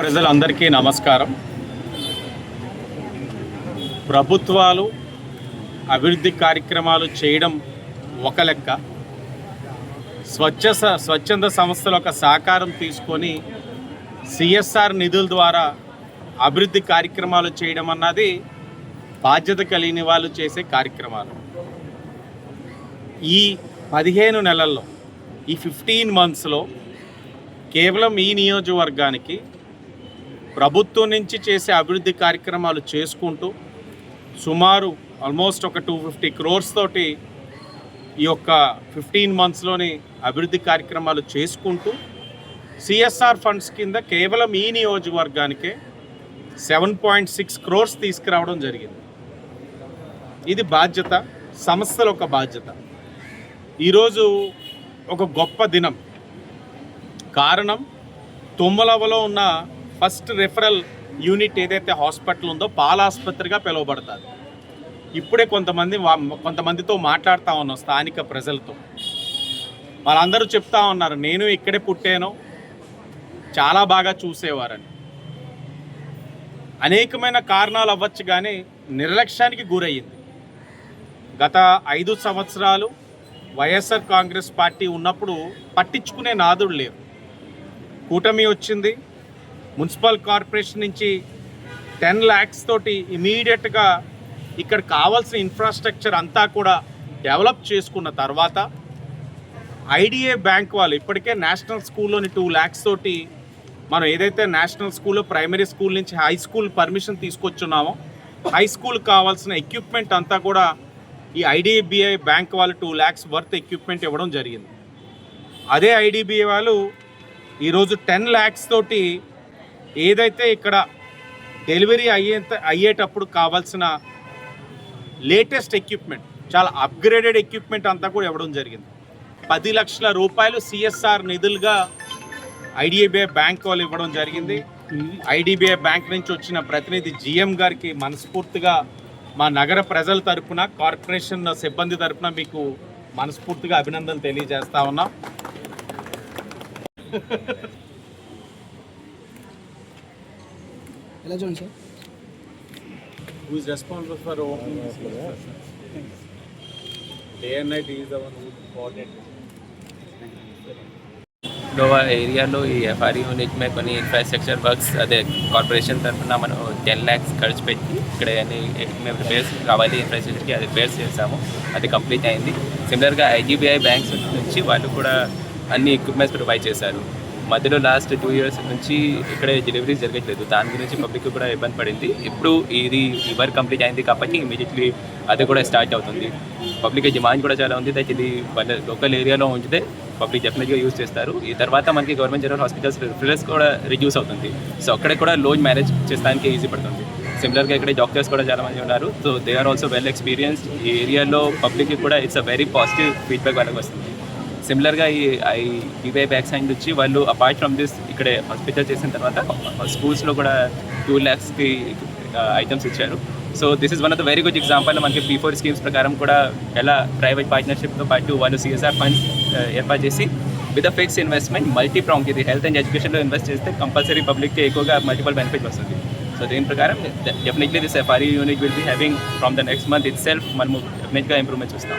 ప్రజలందరికీ నమస్కారం. ప్రభుత్వాలు అభివృద్ధి కార్యక్రమాలు చేయడం ఒక లెక్క. స్వచ్ఛ స- స్వచ్ఛంద సంస్థల ఒక సహకారం తీసుకొని సిఎస్ఆర్ నిధుల ద్వారా అభివృద్ధి కార్యక్రమాలు చేయడం అన్నది బాధ్యత కలిగిన వాళ్ళు చేసే కార్యక్రమాలు. ఈ పదిహేను నెలల్లో ఈ ఫిఫ్టీన్ మంత్స్లో కేవలం ఈ నియోజకవర్గానికి ప్రభుత్వం నుంచి చేసే అభివృద్ధి కార్యక్రమాలు చేసుకుంటూ సుమారు ఆల్మోస్ట్ ఒక టూ ఫిఫ్టీ క్రోర్స్ తోటి ఈ యొక్క ఫిఫ్టీన్ మంత్స్లోని అభివృద్ధి కార్యక్రమాలు చేసుకుంటూ సిఎస్ఆర్ ఫండ్స్ కింద కేవలం ఈ నియోజకవర్గానికే సెవెన్ పాయింట్ సిక్స్ క్రోర్స్ తీసుకురావడం జరిగింది. ఇది బాధ్యత సంస్థల ఒక బాధ్యత. ఈరోజు ఒక గొప్ప దినం. కారణం తుమ్మలవలో ఉన్న ఫస్ట్ రెఫరల్ యూనిట్ ఏదైతే హాస్పిటల్ ఉందో పాల పిలువబడుతుంది. ఇప్పుడే కొంతమంది కొంతమందితో మాట్లాడుతూ ఉన్నాం స్థానిక ప్రజలతో. వాళ్ళందరూ చెప్తా ఉన్నారు నేను ఇక్కడే పుట్టాను చాలా బాగా చూసేవారని. అనేకమైన కారణాలు అవ్వచ్చు కానీ నిర్లక్ష్యానికి గురయ్యింది. గత ఐదు సంవత్సరాలు వైఎస్ఆర్ కాంగ్రెస్ పార్టీ ఉన్నప్పుడు పట్టించుకునే నాదుడు లేరు. కూటమి వచ్చింది మున్సిపల్ కార్పొరేషన్ నుంచి టెన్ ల్యాక్స్ తోటి ఇమీడియట్గా ఇక్కడ కావాల్సిన ఇన్ఫ్రాస్ట్రక్చర్ అంతా కూడా డెవలప్ చేసుకున్న తర్వాత ఐడిఏ బ్యాంక్ వాళ్ళు ఇప్పటికే నేషనల్ స్కూల్లోని టూ ల్యాక్స్ తోటి మనం ఏదైతే నేషనల్ స్కూల్లో ప్రైమరీ స్కూల్ నుంచి హై స్కూల్ పర్మిషన్ తీసుకొచ్చున్నామో హై స్కూల్ కావాల్సిన ఎక్విప్మెంట్ అంతా కూడా ఈ ఐడిబిఐ బ్యాంక్ వాళ్ళు టూ ల్యాక్స్ వర్త్ ఎక్విప్మెంట్ ఇవ్వడం జరిగింది. అదే ఐడిబిఐ వాళ్ళు ఈరోజు టెన్ ల్యాక్స్ తోటి ఏదైతే ఇక్కడ డెలివరీ అయ్యేంత అయ్యేటప్పుడు కావాల్సిన లేటెస్ట్ ఎక్విప్మెంట్ చాలా అప్గ్రేడెడ్ ఎక్విప్మెంట్ అంతా కూడా ఇవ్వడం జరిగింది. పది లక్షల రూపాయలు సిఎస్ఆర్ నిధులుగా ఐడిబిఐ బ్యాంక్ వాళ్ళు ఇవ్వడం జరిగింది. ఐడిబిఐ బ్యాంక్ నుంచి వచ్చిన ప్రతినిధి జిఎం గారికి మనస్ఫూర్తిగా మా నగర ప్రజల తరపున కార్పొరేషన్ సిబ్బంది తరపున మీకు మనస్ఫూర్తిగా అభినందనలు తెలియజేస్తా ఉన్నాం. ఎలా చూడండి sir who is responsible for opening this construction. Day and night he is the one who coordinates. నోవా ఏరియాలో ఈ ఎఫ్ఆర్ఈ యూనిట్ మీద కొన్ని ఇన్ఫ్రాస్ట్రక్చర్ వర్క్స్ అదే కార్పొరేషన్ తరఫున మనం టెన్ ల్యాక్స్ ఖర్చు పెట్టి ఇక్కడ మేము రిపేర్స్ కావాలి ఇన్ఫ్రాస్ట్రక్చర్కి అది రిపేర్స్ చేసాము అది కంప్లీట్ అయింది సిమిలర్గా ఐజీబీఐ బ్యాంక్స్ నుంచి వాళ్ళు కూడా అన్ని ఎక్విప్మెంట్స్ ప్రొవైడ్ చేశారు మధ్యలో లాస్ట్ టూ ఇయర్స్ నుంచి ఇక్కడ డెలివరీస్ జరగట్లేదు. దాని గురించి పబ్లిక్ కూడా ఇబ్బంది పడింది. ఇప్పుడు ఇది ఈ వర్క్ కంప్లీట్ అయింది కాబట్టి ఇమీడియట్లీ అది కూడా స్టార్ట్ అవుతుంది. పబ్లిక్ డిమాండ్ కూడా చాలా ఉంది. దట్ ఇది వాళ్ళ లోకల్ ఏరియాలో ఉంచితే పబ్లిక్ డెఫినెట్గా యూస్ చేస్తారు. ఈ తర్వాత మనకి గవర్నమెంట్ జనరల్ హాస్పిటల్స్ రిఫరెన్స్ కూడా రిడ్యూస్ అవుతుంది. సో అక్కడ కూడా లోన్ మేనేజ్ చేస్తానికి ఈజీ పడుతుంది. సిమిలర్గా ఇక్కడ డాక్టర్స్ కూడా చాలా మంది ఉన్నారు. So they are also well experienced ఈ ఏరియాలో పబ్లిక్కి కూడా it's a very positive feedback వాళ్ళకి వస్తుంది. సిమిలర్గా ఈ ఐ డివై బ్యాక్ సైడ్ నుంచి వాళ్ళు అపార్ట్ ఫ్రమ్ దిస్ ఇక్కడే హాస్పిటల్ చేసిన తర్వాత స్కూల్స్లో కూడా టూ ల్యాక్స్కి ఐటమ్స్ ఇచ్చారు. So this is one of the very good example మనకి పీ ఫోర్ స్కీమ్స్ ప్రకారం కూడా ఎలా ప్రైవేట్ పార్ట్నర్షిప్తో పాటు వాళ్ళు సిఎస్ఆర్ ఫండ్స్ ఏర్పాటు చేసి with a fix investment multi prong ఇది హెల్త్ అండ్ ఎడ్యుకేషన్లో ఇన్వెస్ట్ చేస్తే కంపల్సరీ పబ్లిక్కి ఎక్కువగా మల్టిపల్ బెనిఫిట్ వస్తుంది. సో దీని ప్రకారం definitely this FRE unit will be having from the next month itself మనము డెఫినెట్గా ఇంప్రూవ్మెంట్ చూస్తాం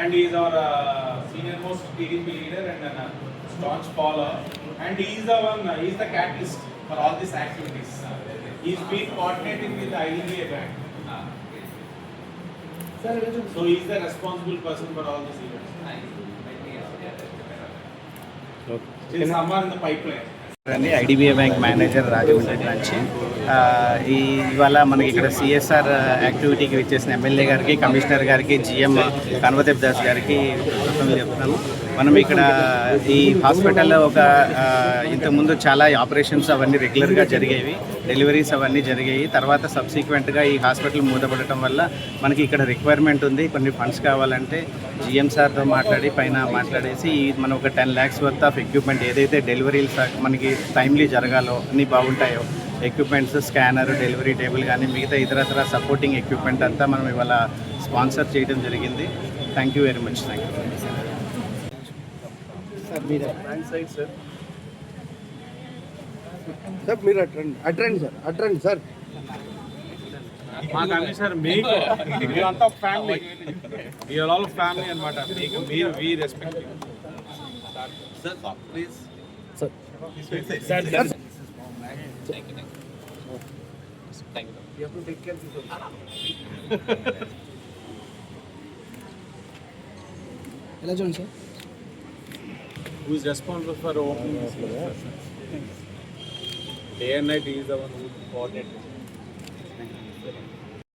and he is our uh, senior most TDP leader and a staunch follower. And he is the one, uh, he is the catalyst for all these activities. Uh, he has been coordinating with the IDBA bank. Uh, so he is the responsible person for all these events. Still, somewhere in the pipeline. అండి IDBI bank manager Rajahmundry నుంచి ఆ, ఈ ఇవాళ మనకి ఇక్కడ CSR యాక్టివిటీకి వచ్చేసిన MLA గారికి commissioner గారికి జిఎం కన్వదేవ్ దాస్ గారికి చెప్తాను మనం ఇక్కడ ఈ హాస్పిటల్లో ఒక ఇంతకుముందు చాలా ఆపరేషన్స్ అవన్నీ రెగ్యులర్గా జరిగేవి డెలివరీస్ అవన్నీ జరిగాయి తర్వాత సబ్సిక్వెంట్గా ఈ హాస్పిటల్ మూతపడటం వల్ల మనకి ఇక్కడ రిక్వైర్మెంట్ ఉంది. కొన్ని ఫండ్స్ కావాలంటే జిఎం సార్తో మాట్లాడి పైన మాట్లాడేసి మనం ఒక ten lakhs worth of equipment ఏదైతే డెలివరీలు మనకి టైమ్లీ జరగాలో అన్ని బాగుంటాయో ఎక్విప్మెంట్స్ స్కానర్ డెలివరీ టేబుల్ కానీ మిగతా ఇతరతర సపోర్టింగ్ ఎక్విప్మెంట్ అంతా మనం ఇవాళ స్పాన్సర్ చేయడం జరిగింది. Thank you very much. Thank you sir మీరు అట్రండి అట్రండి సార్ అట్రండి సార్ మా కమిషనర్ మీకు మీరంతా ఫ్యామిలీ యూఆర్ ఆల్ ఫ్యామిలీ అనమాట మీకు మీరు వీ రెస్పెక్ట్ ప్లీజ్ ఎలా చూడండి sir who is responsible for opening this place? Day and night he is the one who coordinated.